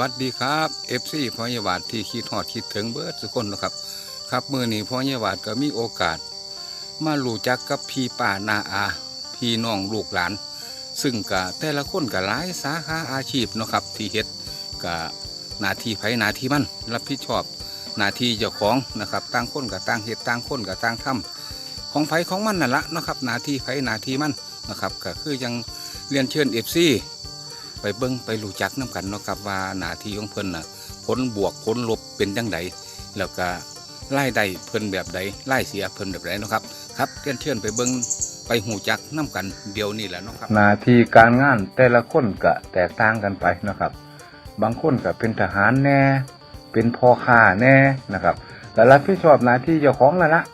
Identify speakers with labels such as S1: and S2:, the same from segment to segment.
S1: วัสดีครับเอฟซีพ่อเยวาดที่คิดฮอดคิดถึงเบิร์ดสุกคนนะครับ ครับมือนี้พ่อเยวาดก็มีโอกาส มารู้จักกับพี่ป้านาอา พี่น้องลูกหลาน ซึ่งก็แต่ละคนก็หลายสาขาอาชีพนะครับ ที่เฮ็ดก็หนาทีไผนาทีมันรับผิดชอบนาทีเจ้าของนะครับต่างคนกับต่างเฮ็ดต่างคนกับต่างทำของไผของมันนั่นละนะครับนาทีไผนาทีมันนะครับก็คือยังเรียนเชิญเอฟซี ไปเบิ้งไปรู้จักน้กันเนาะครับว่าหน้าที่ของเพิ่นน่ะผลบวกผลลบเป็นจังไดแล้วก็ไล่ได้เพิ่นแบบใดไล่เสียเพิ่นแบบใดเนาะครับครับเชิญเชิญไปเบิ้งไปหูจักน้กันเดียวนี่แหละเนาะครับ
S2: หน้าที่การงานแต่ละคนก็แตกต่างกันไปนะครับ บางคนก็เป็นทหารแน่ เป็นพ่อค้าแน่นะครับก็รับผิดชอบหน้าที่เจ้าของนั่นละ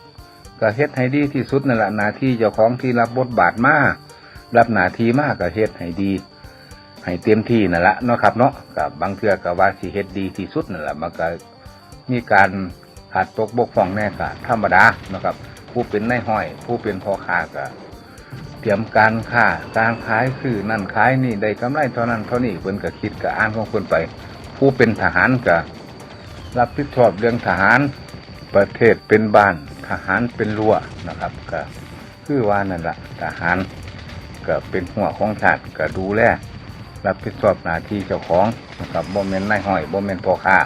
S2: ก็เฮ็ดให้ดีที่สุดนั่นแหละหน้าที่เจ้าของที่รับบทบาทมากรับหน้าที่มากก็เฮ็ดให้ดี ให้เต็มที่นั่นละเนาะครับเนาะกับบางเทื่อก็ว่าสิเฮ็ดดีที่สุดนั่นแหละมันก็มีการขาดตกบกพร่องแน่ก็ธรรมดานะครับ ผู้เป็นนายห้อย ผู้เป็นพ่อค้าก็เตรียมการค้าการขายคือนั่นขายนี่ได้กำไรเท่านั้นเท่านี้เพิ่นก็คิดก็อ่านของเพิ่นไป ผู้เป็นทหารก็รับผิดชอบเรื่องทหารประเทศเป็นบ้านทหารเป็นรั้วนะครับ ก็คือว่านั่นแหละทหารก็เป็นหัวของชาติก็ดูแล รับผิดชอบหน้าที่เจ้าของนะครับบ่แม่นนายห้อยบ่แม่นพ่อค้า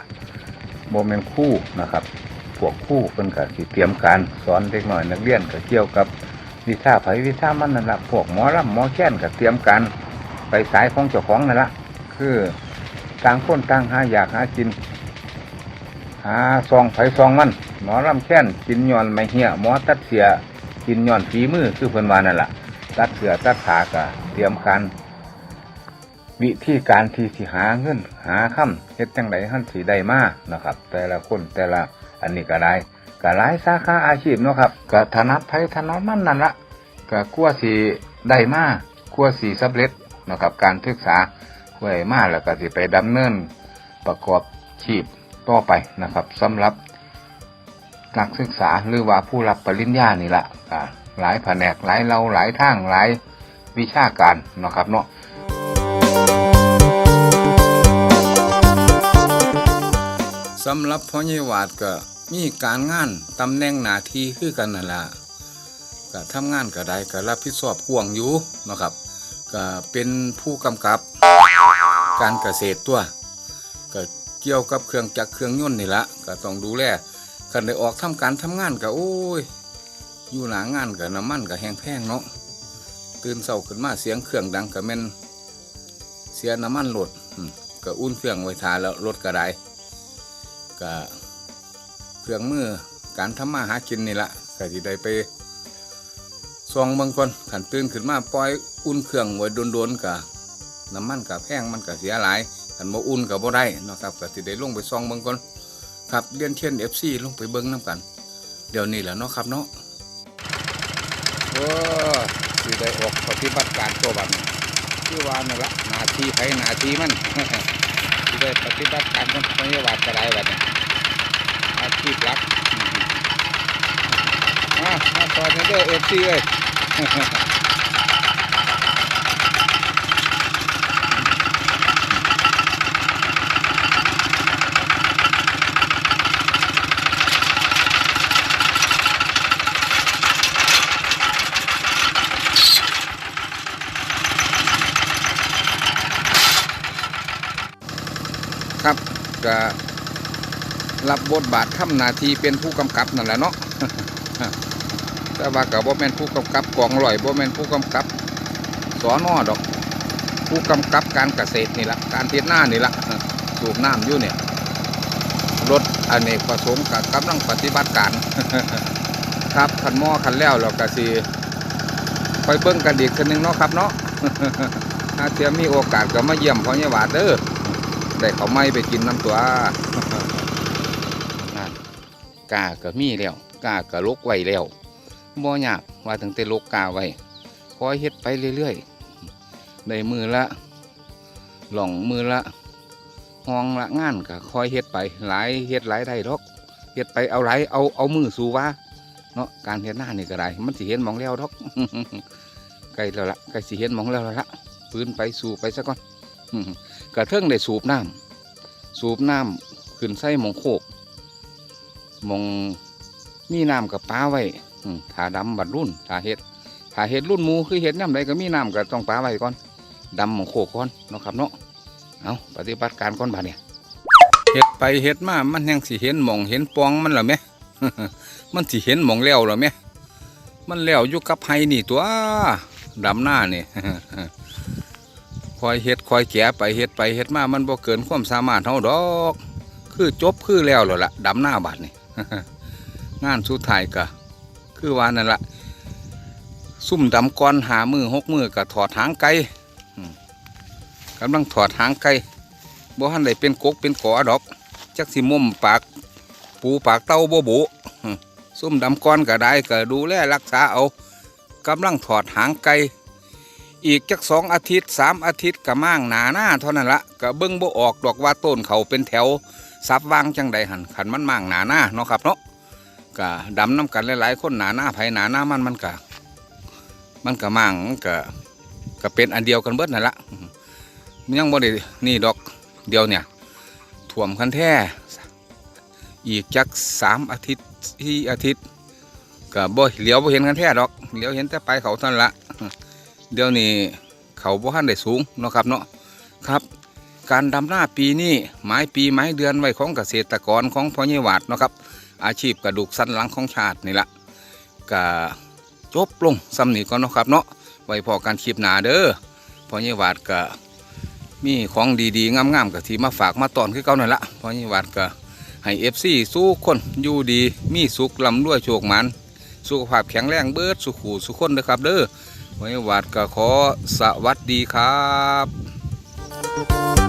S2: บ่แม่นคู่นะครับพวกคู่เพิ่นก็สิเตรียมการสอนเด็กน้อยนักเรียนก็เกี่ยวกับวิชาไผวิชามันนั่นละพวกหมอรำหมอแค้นก็เตรียมกันไปสายของเจ้าของนั่นละคือต่างคนต่างหาอยากหากินหาซองไผซองมันหมอรำแค้นกินย้อนไม่เหี้ยหมอตัดเสียกินย้อนฝีมือคือเพิ่นว่านั่นละตัดเสือตัดขาก็เตรียมการ วิธีการที่สิหาเงินหาค่ำเฮ็ดจังไดหั่นสิได้มากนะครับ แต่ละคนแต่ละอันนี้ก็ได้ก็หลายสาขาอาชีพเนาะครับก็ถนัดไผถนัดมันนั่นละก็กลัวสีได้มากกลัวสีสำเร็จเนาะครับการศึกษาไว้มากแล้วก็สิไปดำเนินประกอบชีพต่อไปนะครับสำหรับนักศึกษาหรือว่าผู้รับปริญญานี่ละหลายแผนกหลายเราหลายทางหลายวิชาการนะครับเนาะ
S1: สำหรับพ่อเยวาดก็มีการงานตำแหน่งหน้าที่คือกันนั่นละก็ทำงานก็ได้ก็รับผิดชอบห่วงอยู่นะครับก็เป็นผู้กำกับการเกษตรตัวก็เกี่ยวกับเครื่องจักรเครื่องยนต์นี่ละก็ต้องดูแลคันได้ออกทำการทำงานก็โอ้ย อยู่หนางานกับน้ำมันกับแห้งแพงเนาะตื่นเช้าขึ้นมาเสียงเครื่องดังกับแม่นเสียน้ำมันรถอืมก็อุ่นเครื่องไว้ทาแล้วรถก็ได้ ก็เครื่องมือการทำมาหากินนี่ละก็สิได้ไปซองบางคนขันตื่นขึ้นมาปล่อยอุ่นเครื่องไว้โดนๆกับน้ำมันกับแพงมันก็เสียหลายขันบ่อุ่นกับบ่ได้เนาะครับก็สิได้ลงไปซองบางคนครับเรียนเช่นเอฟซีลงไปเบิ้งน้ำกัน เดี๋ยวนี้แหละเนาะครับเนาะโอ้สิได้ออกปฏิบัติการตัวบันคือว่านั่ละหนาทีไผหนาทีมัน ได้ปฏิบัติตารของพยาบาลกระไรแบบนี้อาชีพรักอืมอะมาต่อเด้อเอฟซีเลย ก็รับบทบาททำหนาทีเป็นผู้กำกับนั่นแหละเนาะแต่ว่ากับบ่แม่นผู้กำกับกองลอยบ่แม่นผู้กำกับสอนอดอก ผู้กำกับการเกษตรนี่ละการเทียนหน้านี่ละสูบน้ำอยู่เนี่ยรถอเนกประสงค์กับกำลังปฏิบัติการครับคันหม้อคันแล้วเราก็สิไปเบิ้งกันอีกคนนึงเนาะครับเนาะถ้าเทียมมีโอกาสก็มาเยี่ยมพ่อใหญ่ยหวาดเด้อ ได้เขาไม่ไปกินน้ำตัวนั่นกาก็มีแล้วกาก็ลกไว้แล้วบ่ยากว่าตั้งแต่ลกกาไว้คอยเฮ็ดไปเรื่อยๆได้มือละหล่องมือละห้องละงานก็คอยเฮ็ดไปหลายเฮ็ดหลายได้ดอกเฮ็ดไปเอาหลายเอาเอามือสู่ว่าเนาะการเฮ็ดหน้านี่ก็ได้มันสิเห็นมองแล้วดอกใกลแล้วละใกล้สิเห็นมองแล้วละปืนไปสู่ไปซะก่อน กระเทิงได้สูบน้สูบน้ำขึ้นใส่หมองโคกหมองมีน้ำกับป้าไว้อืมถาดำบัดรุ่นถาเฮ็ดถาเฮ็ดรุ่นหมูคือเฮ็ดย่ำใดก็มีน้ำก็ต้องป้าไว้ก่อนดำหมองโคกก่อนเนาะครับเนาะเอาปฏิบัติการก่อนบาดเนี่ยเฮ็ดไปเฮ็ดมา มันยังสิเห็นมองเห็นปองมันหรอแม่มันสิเห็นมองแล้วหรอแม่มันแล้วอยู่กับไห้นี่ตัวดำหน้านี่ คอยเฮ็ดคอยแก่ไปเฮ็ดไปเฮ็ดมามันบ่เกินความสามารถเฮาดอก คือจบคือแล้วแล้วล่ะดำหน้าบาดนี่งานสุดท้ายก็คือว่านั่นละซุ่มดำก้อนหามือหกมือก็ถอดหางไก่กำลังถอดหางไก่บ่ทันได้เป็นกกเป็นกอดอกจักสิมุมปาก ปูปากเต้าบ่บุซุ่มดำก้อนก็ได้ก็ดูแลรักษาเอากำลังถอดหางไก่ อีกจักสองอาทิตย์สามอาทิตย์ก็มั่างหนาหน้าเท่านั้นละก็เบิ้งบ่ออกดอกว่าต้นเขาเป็นแถวซับวางจังใดหันขันมันมั่างหนาหน้าเนาะครับเนาะก็ดำน้ำกันหลายๆคนหนาหน้าไผหนาหน้ามันมันก็มันก็มั่างมันก็ก็เป็นอันเดียวกันเบิดนั่นละมันยังบ่ได้นี่ดอกเดียวเนี่ยถ่วมคันแท้อีกจักสามอาทิตย์ที่อาทิตย์ก็บ่เหลียวบ่เห็นกันแท้ดอกเหลียวเห็นแต่ไปเขาเท่านั้นละ เดี๋ยวนี้เขาบ่ทันได้สูงเนาะครับเนาะครับ การดำหน้าปีนี้หมายปีหมายเดือนไว้ของเกษตรกรของพ่อใหญ่หวาดเนาะครับ อาชีพกระดูกสันหลังของชาตินี่ละก็จบลงซ้ำนีก่อนเนาะครับเนาะไว้พอการคลิปหนาเด้อพ่อใหญ่หวาดก็มีของดีๆงามๆกับที่มาฝากมาตอนคือเก่าหนั่นละพ่อใหญ่หวาดก็ให้เอฟซีสู้คนอยู่ดีมีสุขลำด้วยโชคมันสุขภาพแข็งแรงเบิดสุขหูสุขคนเด้อครับเด้อ หอยวาดก็ขอสวัสดีครับ